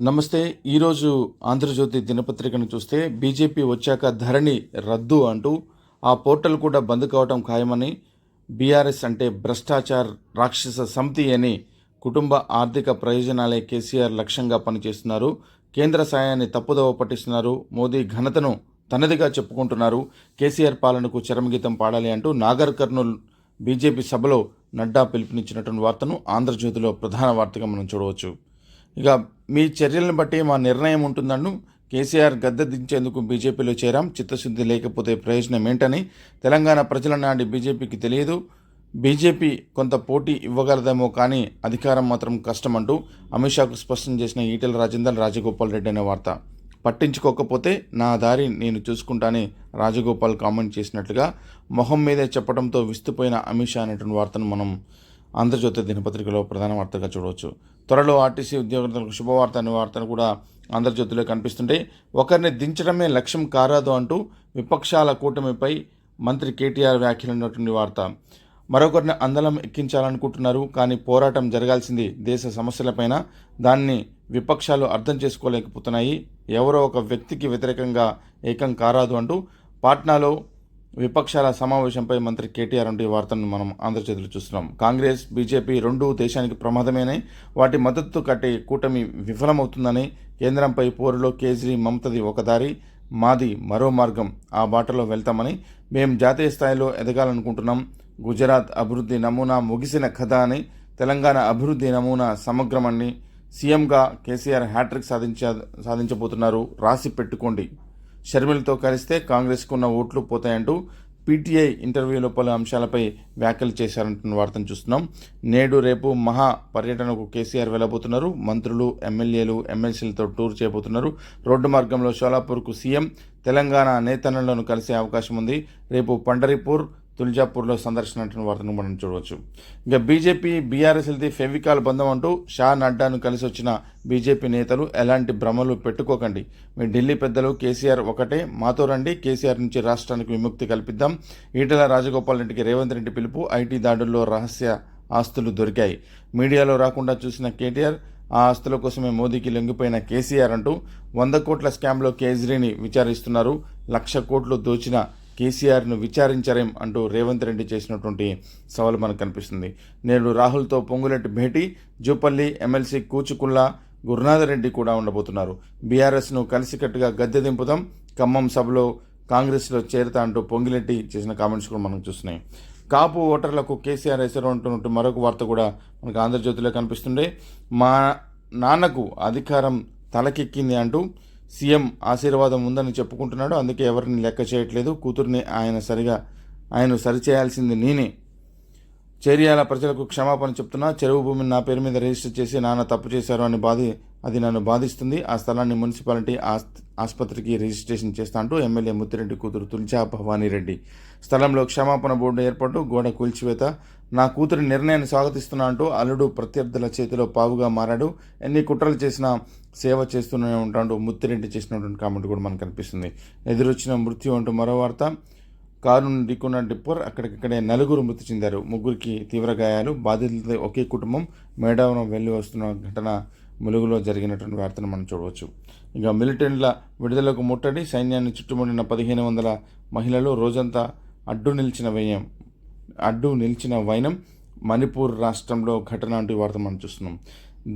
నమస్తే ఈరోజు ఆంధ్రజ్యోతి దినపత్రికను చూస్తే బీజేపీ వచ్చాక ధరణి రద్దు అంటూ ఆ పోర్టల్ కూడా బంద్ కావటం ఖాయమని బీఆర్ఎస్ అంటే భ్రష్టాచార్ రాక్షస సమితి అని కుటుంబ ఆర్థిక ప్రయోజనాలే కేసీఆర్ లక్ష్యంగా పనిచేస్తున్నారు. కేంద్ర సాయాన్ని తప్పుదోవ పట్టిస్తున్నారు. మోదీ ఘనతను తనదిగా చెప్పుకుంటున్నారు. కేసీఆర్ పాలనకు చరమగీతం పాడాలి అంటూ నాగర్ కర్నూల్ బీజేపీ సభలో నడ్డా పిలుపునిచ్చినటువంటి వార్తను ఆంధ్రజ్యోతిలో ప్రధాన వార్తగా మనం చూడవచ్చు. ఇక మీ చర్యలను బట్టి మా నిర్ణయం ఉంటుందను కేసీఆర్ గద్దె దించేందుకు బీజేపీలో చేరాం. చిత్తశుద్ధి లేకపోతే ప్రయోజనం ఏంటని తెలంగాణ ప్రజల నాటి బీజేపీకి తెలియదు. బీజేపీ కొంత పోటీ ఇవ్వగలదేమో కానీ అధికారం మాత్రం కష్టమంటూ అమిత్ షాకు స్పష్టం చేసిన ఈటెల రాజేందర్ రాజగోపాల్ రెడ్డి అనే వార్త. పట్టించుకోకపోతే నా దారి నేను చూసుకుంటానని రాజగోపాల్ కామెంట్ చేసినట్లుగా మొహం మీదే చెప్పడంతో విస్తుపోయిన అమిత్ షా అనేటువంటి వార్తను మనం ఆంధ్రజ్యోతి దినపత్రికలో ప్రధాన వార్తగా చూడవచ్చు. త్వరలో ఆర్టీసీ ఉద్యోగులకు శుభవార్త అనే వార్తను కూడా ఆంధ్రజ్యోతిలో కనిపిస్తుంటే ఒకరిని దించడమే లక్ష్యం కారాదు అంటూ విపక్షాల కూటమిపై మంత్రి కేటీఆర్ వ్యాఖ్యలున్నటువంటి వార్త. మరొకరిని అందలం ఎక్కించాలనుకుంటున్నారు కానీ పోరాటం జరగాల్సింది దేశ సమస్యలపైన. దాన్ని విపక్షాలు అర్థం చేసుకోలేకపోతున్నాయి. ఎవరో ఒక వ్యక్తికి వ్యతిరేకంగా ఏకం కారాదు అంటూ పాట్నాలో విపక్షాల సమావేశంపై మంత్రి కేటీఆర్ వంటి వార్తను మనం ఆంధ్రచేతులు చూస్తున్నాం. కాంగ్రెస్ బీజేపీ రెండు దేశానికి ప్రమాదమేనని వాటి మద్దతు కట్టే కూటమి విఫలమవుతుందని కేంద్రంపై పోరులో కేజ్రీ మమతది ఒక దారి మాది మరో మార్గం. ఆ బాటలో వెళ్తామని మేం జాతీయ స్థాయిలో ఎదగాలనుకుంటున్నాం. గుజరాత్ అభివృద్ధి నమూనా ముగిసిన కథ అని తెలంగాణ అభివృద్ధి నమూనా సమగ్రమని సీఎంగా కేసీఆర్ హ్యాట్రిక్ సాధించ సాధించబోతున్నారు. రాసి పెట్టుకోండి. షర్మిలతో కలిస్తే కాంగ్రెస్కు ఉన్న ఓట్లు పోతాయంటూ పీటీఐ ఇంటర్వ్యూలో పలు అంశాలపై వ్యాఖ్యలు చేశారంటున్న వార్తను చూస్తున్నాం. నేడు రేపు మహా పర్యటనకు కేసీఆర్ వెళ్ళబోతున్నారు. మంత్రులు ఎమ్మెల్యేలు ఎమ్మెల్సీలతో టూర్ చేయబోతున్నారు. రోడ్డు మార్గంలో షోలాపూర్కు సీఎం తెలంగాణ నేతన్నలను కలిసే అవకాశం ఉంది రేపు పండరిపూర్ తుల్జాపూర్లో సందర్శన వార్తను మనం చూడవచ్చు. ఇక బీజేపీ బీఆర్ఎస్ వెళ్తే ఫెవికాల్ బంధం అంటూ షా నడ్డాను కలిసి వచ్చిన బీజేపీ నేతలు ఎలాంటి భ్రమలు పెట్టుకోకండి. మీ ఢిల్లీ పెద్దలు కేసీఆర్ ఒకటే. మాతో రండి. కేసీఆర్ నుంచి రాష్ట్రానికి విముక్తి కల్పిద్దాం. ఈటల రాజగోపాల్ రెడ్డికి రేవంత్ రెడ్డి పిలుపు. ఐటీ దాడుల్లో రహస్య ఆస్తులు దొరికాయి. మీడియాలో రాకుండా చూసిన కేటీఆర్ ఆ ఆస్తుల కోసమే మోదీకి లొంగిపోయిన కేసీఆర్ అంటూ వంద కోట్ల స్కామ్లో కేజ్రీని విచారిస్తున్నారు. లక్ష కోట్లు దోచిన కేసీఆర్ను విచారించరేం అంటూ రేవంత్ రెడ్డి చేసినటువంటి సవాలు మనకు కనిపిస్తుంది. నేడు రాహుల్తో పొంగులెట్టి భేటీ జూపల్లి ఎమ్మెల్సీ కూచుకుల్లా గురునాథరెడ్డి కూడా ఉండబోతున్నారు. బీఆర్ఎస్ను కలిసికట్టుగా గద్దె దింపుదాం ఖమ్మం సభలో కాంగ్రెస్లో చేరతా అంటూ పొంగిలెట్టి చేసిన కామెంట్స్ కూడా మనం చూస్తున్నాయి. కాపు ఓటర్లకు కేసీఆర్ ఎసరు అంటున్నట్టు మరొక వార్త కూడా మనకు ఆంధ్రజ్యోతిలో కనిపిస్తుండే. మా నాన్నకు అధికారం తలకెక్కింది అంటూ సీఎం ఆశీర్వాదం ఉందని చెప్పుకుంటున్నాడు. అందుకే ఎవరిని లెక్క చేయట్లేదు. కూతుర్ని ఆయన సరిగా ఆయన సరిచేయాల్సింది నేనే. చేరియాల ప్రజలకు క్షమాపణ చెప్తున్నా. చెరువు భూమిని నా పేరు మీద రిజిస్టర్ చేసి నాన్న తప్పు చేశారు అని బాధి అది నన్ను బాధిస్తుంది. ఆ స్థలాన్ని మున్సిపాలిటీ ఆసుపత్రికి రిజిస్ట్రేషన్ చేస్తా అంటూ ఎమ్మెల్యే ముత్తిరెడ్డి కూతురు తుల్జా భవానీ రెడ్డి. స్థలంలో క్షమాపణ బోర్డు ఏర్పాటు గోడ కూల్చివేత నా కూతురి నిర్ణయాన్ని స్వాగతిస్తున్నా అంటూ అల్లుడు ప్రత్యర్థుల చేతిలో పావుగా మారాడు. ఎన్ని కుట్రలు చేసినా సేవ చేస్తూనే ఉంటాడు. ముత్తిరెడ్డి చేసినటువంటి కామెంట్ కూడా మనకు కనిపిస్తుంది. ఎదురొచ్చిన మృత్యు అంటూ మరో వార్త. కారు ఢీకున్న డిప్పర్ అక్కడికక్కడే నలుగురు మృతి చెందారు. ముగ్గురికి తీవ్ర గాయాలు. బాధితులతో ఒకే కుటుంబం. మేడావరం వెళ్ళి వస్తున్న ఘటన ములుగులో జరిగినటువంటి వార్తను మనం చూడవచ్చు. ఇక మిలిటెంట్ల విడుదలకు ముట్టడి. సైన్యాన్ని చుట్టుముడిన పదిహేను వందల మహిళలు రోజంతా అడ్డు నిలిచిన వ్యయం అడ్డు నిలిచిన వైనం మణిపూర్ రాష్ట్రంలో ఘటన అంటూ వార్త మనం చూస్తున్నాం.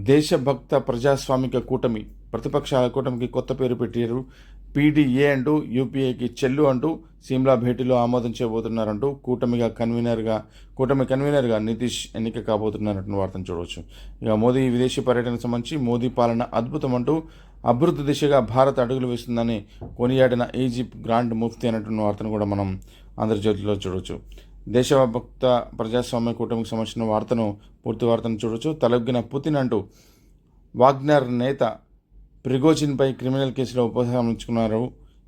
దేశభక్త ప్రజాస్వామిక కూటమి ప్రతిపక్షాల కూటమికి కొత్త పేరు పెట్టారు. పీడీఏ అంటూ యూపీఏకి చెల్లు అంటూ సిమ్లా భేటీలో ఆమోదం చేయబోతున్నారంటూ కూటమిగా కన్వీనర్గా కూటమి కన్వీనర్గా నితీష్ ఎన్నిక కాబోతున్నారంటున్న వార్తను చూడవచ్చు. ఇక మోదీ విదేశీ పర్యటనకు సంబంధించి మోదీ పాలన అద్భుతం అంటూ అభివృద్ధి దిశగా భారత్ అడుగులు వేస్తుందని కొనియాడిన ఈజిప్ట్ గ్రాండ్ ముఫ్తీ అనేటువంటి వార్తను కూడా మనం ఆంధ్రజ్యోతిలో చూడవచ్చు. దేశభక్త ప్రజాస్వామ్య కూటమికి సంబంధించిన వార్తను పూర్తి వార్తను చూడవచ్చు తలొగ్గిన పుతిన్ అంటూ వాగ్నర్ నేత ప్రిగోజిన్పై క్రిమినల్ కేసులో ఉపసంహరించుకున్నారు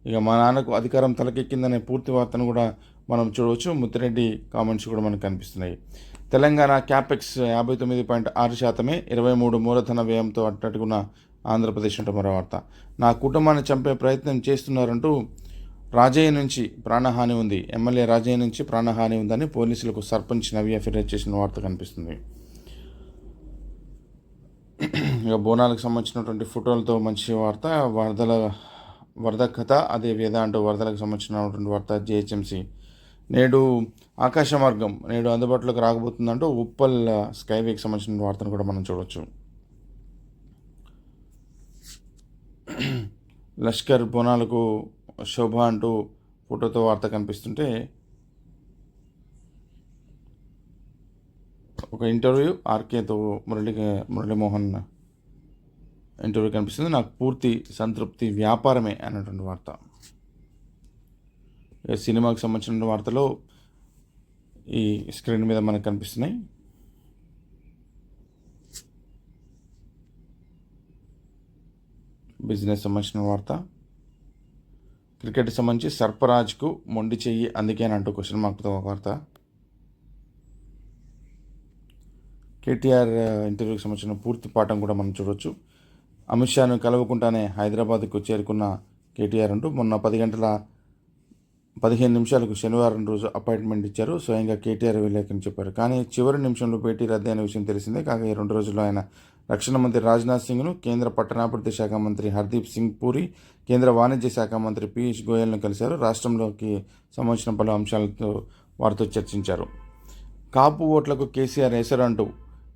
ఇక మా నాన్నకు అధికారం తలకెక్కిందనే పూర్తి వార్తను కూడా మనం చూడవచ్చు ముత్తిరెడ్డి కామెంట్స్ కూడా మనకు కనిపిస్తున్నాయి. తెలంగాణ క్యాపెక్స్ యాభై తొమ్మిది పాయింట్ ఆరు శాతమే ఇరవై మూడు మూలధన వ్యయంతో అట్టట్టుకున్న ఆంధ్రప్రదేశ్ అంటే మరో వార్త. నా కుటుంబాన్ని చంపే ప్రయత్నం చేస్తున్నారంటూ రాజయ్య నుంచి ప్రాణహాని ఉంది. ఎమ్మెల్యే రాజయ్య నుంచి ప్రాణహాని ఉందని పోలీసులకు సర్పంచ్ నవ్య ఫిర్యాదు చేసిన వార్త కనిపిస్తుంది. ఇక బోనాలకు సంబంధించినటువంటి ఫోటోలతో మంచి వార్త వరదల వరద కథ అదే వేద అంటూ వరదలకు సంబంధించినటువంటి వార్త జిహెచ్ఎంసి. నేడు ఆకాశ మార్గం నేడు అందుబాటులోకి రాకపోతుందంటూ ఉప్పల్ స్కైవేకి సంబంధించిన వార్తను కూడా మనం చూడవచ్చు లష్కర్ బోనాలకు శోభ అంటూ ఫోటోతో వార్త కనిపిస్తుంటే ఒక ఇంటర్వ్యూ ఆర్కేతో మురళి మురళీమోహన్ ఇంటర్వ్యూ కనిపిస్తుంది. నాకు పూర్తి సంతృప్తి వ్యాపారమే అన్నటువంటి వార్త. ఇక సినిమాకి సంబంధించిన వార్తలు ఈ స్క్రీన్ మీద మనకు కనిపిస్తున్నాయి. బిజినెస్ సంబంధించిన వార్త. క్రికెట్ సంబంధించి సర్పరాజ్కు మొండి చెయ్యి అందుకే అంటూ క్వశ్చన్ మార్క్తో ఒక వార్త. కేటీఆర్ ఇంటర్వ్యూకి సంబంధించిన పూర్తి పాఠం కూడా మనం చూడవచ్చు అమిత్ షాను కలవకుండానే హైదరాబాద్కు చేరుకున్న కేటీఆర్ అంటూ మొన్న పది గంటల పదిహేను నిమిషాలకు శనివారం రోజు అపాయింట్మెంట్ ఇచ్చారు. స్వయంగా కేటీఆర్ వెళ్ళాకని చెప్పారు. కానీ చివరి నిమిషంలో భేటీ రద్దు అయిన విషయం తెలిసిందే. కాగా ఈ రెండు రోజుల్లో ఆయన రక్షణ మంత్రి రాజ్నాథ్ సింగ్ను కేంద్ర పట్టణాభివృద్ధి శాఖ మంత్రి హర్దీప్ సింగ్ పూరి కేంద్ర వాణిజ్య శాఖ మంత్రి పీయూష్ గోయల్ను కలిశారు. రాష్ట్రంలోకి సంబంధించిన పలు అంశాలతో వారితో చర్చించారు. కాపు ఓట్లకు కేసీఆర్ ఎసరు అంటూ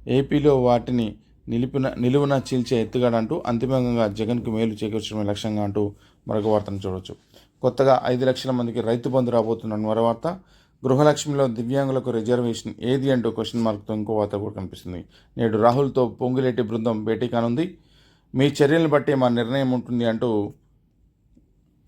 ఏపీలో వాటిని నిలిపిన నిలువున చీల్చే ఎత్తుగాడంటూ అంతిమంగా జగన్కు మేలు చేకూర్చడమే లక్ష్యంగా అంటూ మరొక వార్తను చూడవచ్చు కొత్తగా ఐదు లక్షల మందికి రైతు బంధు రాబోతున్న మరో వార్త గృహలక్ష్మిలో దివ్యాంగులకు రిజర్వేషన్ ఏది అంటూ క్వశ్చన్ మార్క్తో ఇంకో వార్త కూడా కనిపిస్తుంది. నేడు రాహుల్తో పొంగులేటి బృందం భేటీ కానుంది. మీ చర్యలను బట్టి మా నిర్ణయం ఉంటుంది అంటూ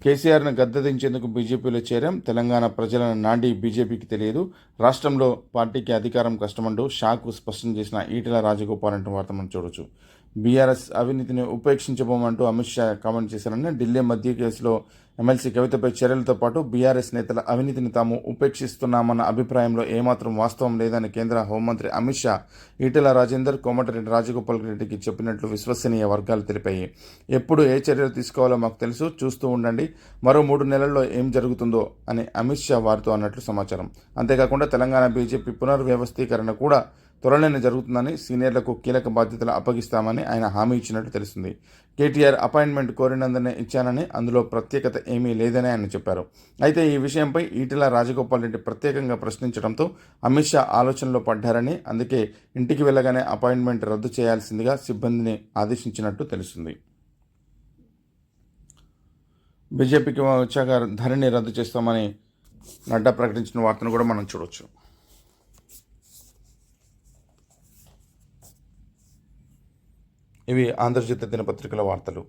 కేసీఆర్ను గద్దదించేందుకు బీజేపీలో చేరాం. తెలంగాణ ప్రజలను నాండి బీజేపీకి తెలియదు. రాష్ట్రంలో పార్టీకి అధికారం కష్టమంటూ షాకు స్పష్టం చేసిన ఈటెల రాజగోపాల్ అంటూ వార్త మనం చూడొచ్చు. బీఆర్ఎస్ అవినీతిని ఉపేక్షించబోమంటూ అమిత్ షా కామెంట్ చేశారని ఢిల్లీ మధ్య కేసులో ఎమ్మెల్సీ కవితపై చర్యలతో పాటు బీఆర్ఎస్ నేతల అవినీతిని తాము ఉపేక్షిస్తున్నామన్న అభిప్రాయంలో ఏమాత్రం వాస్తవం లేదని కేంద్ర హోంమంత్రి అమిత్ షా ఈటెల రాజేందర్ కోమటిరెడ్డి రాజగోపాల్ రెడ్డికి చెప్పినట్లు విశ్వసనీయ వర్గాలు తెలిపాయి. ఎప్పుడు ఏ చర్యలు తీసుకోవాలో మాకు తెలుసు చూస్తూ ఉండండి. మరో మూడు నెలల్లో ఏం జరుగుతుందో అని అమిత్ షా వారితో అన్నట్లు సమాచారం. అంతేకాకుండా తెలంగాణ బీజేపీ పునర్వ్యవస్థీకరణ కూడా త్వరలోనే జరుగుతుందని సీనియర్లకు కీలక బాధ్యతలు అప్పగిస్తామని ఆయన హామీ ఇచ్చినట్టు తెలిసింది కేటీఆర్ అపాయింట్మెంట్ కోరినందునే ఇచ్చానని అందులో ప్రత్యేకత ఏమీ లేదని ఆయన చెప్పారు. అయితే ఈ విషయంపై ఈటెల రాజగోపాల్ రెడ్డి ప్రత్యేకంగా ప్రశ్నించడంతో అమిత్ షా ఆలోచనలో పడ్డారని అందుకే ఇంటికి వెళ్ళగానే అపాయింట్మెంట్ రద్దు చేయాల్సిందిగా సిబ్బందిని ఆదేశించినట్టు తెలుస్తుంది. బీజేపీకి వచ్చాక ధరణి రద్దు చేస్తామని నడ్డా ప్రకటించిన వార్తను కూడా మనం చూడవచ్చు ఇవి ఆంధ్రజ్యోతి దినపత్రికల వార్తలు.